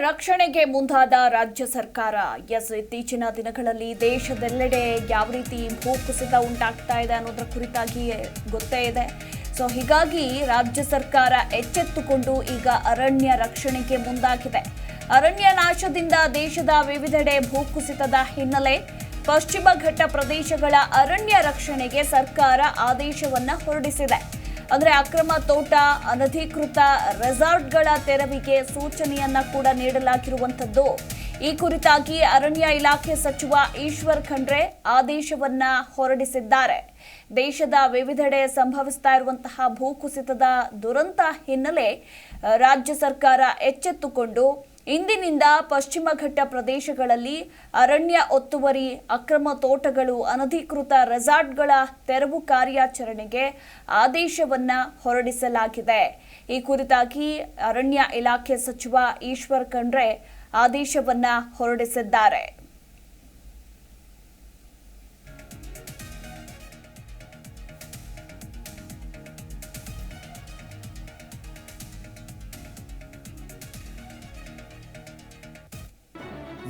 ರಕ್ಷಣೆಗೆ ಮುಂದಾದ ರಾಜ್ಯ ಸರ್ಕಾರ. ಎಸ್, ಇತ್ತೀಚಿನ ದಿನಗಳಲ್ಲಿ ದೇಶದೆಲ್ಲೆಡೆ ಯಾವ ರೀತಿ ಭೂಕುಸಿತ ಉಂಟಾಗ್ತಾ ಇದೆ ಅನ್ನೋದರ ಕುರಿತಾಗಿ ಗೊತ್ತೇ ಇದೆ. ಸೊ ಹೀಗಾಗಿ ರಾಜ್ಯ ಸರ್ಕಾರ ಎಚ್ಚೆತ್ತುಕೊಂಡು ಈಗ ಅರಣ್ಯ ರಕ್ಷಣೆಗೆ ಮುಂದಾಗಿದೆ. ಅರಣ್ಯ ನಾಶದಿಂದ ದೇಶದ ವಿವಿಧೆಡೆ ಭೂಕುಸಿತದ ಹಿನ್ನೆಲೆ ಪಶ್ಚಿಮ ಘಟ್ಟ ಪ್ರದೇಶಗಳ ಅರಣ್ಯ ರಕ್ಷಣೆಗೆ ಸರ್ಕಾರ ಆದೇಶವನ್ನ ಹೊರಡಿಸಿದೆ. ಅಂದ್ರೆ ಅಕ್ರಮ ತೋಟ, ಅನಧಿಕೃತ ರೆಸಾರ್ಟ್ಗಳ ತೆರವಿಗೆ ಸೂಚನೆಯನ್ನ ಕೂಡ ನೀಡಲಾಗಿರುವಂತದ್ದು ಈ ಕುರಿತಾಗಿ ಅರಣ್ಯ ಇಲಾಖೆ ಸಚಿವ ಈಶ್ವರ್ ಖಂಡ್ರೆ ಆದೇಶವನ್ನ ಹೊರಡಿಸಿದ್ದಾರೆ. ದೇಶದ ವಿವಿಧೆಡೆ ಸಂಭವಿಸ್ತಾ ಇರುವಂತಹ ಭೂಕುಸಿತದ ದುರಂತ ಹಿನ್ನೆಲೆ, ರಾಜ್ಯ ಸರ್ಕಾರ ಎಚ್ಚೆತ್ತುಕೊಂಡು ಇಂದಿನಿಂದ ಪಶ್ಚಿಮ ಘಟ್ಟ ಪ್ರದೇಶಗಳಲ್ಲಿ ಅರಣ್ಯ ಒತ್ತುವರಿ, ಅಕ್ರಮ ತೋಟಗಳು, ಅನಧಿಕೃತ ರೆಸಾರ್ಟ್ಗಳ ತೆರವು ಕಾರ್ಯಾಚರಣೆಗೆ ಆದೇಶವನ್ನ ಹೊರಡಿಸಲಾಗಿದೆ. ಈ ಕುರಿತಾಗಿ ಅರಣ್ಯ ಇಲಾಖೆ ಸಚಿವ ಈಶ್ವರ್ ಖಂಡ್ರೆ ಆದೇಶವನ್ನ ಹೊರಡಿಸಿದ್ದಾರೆ.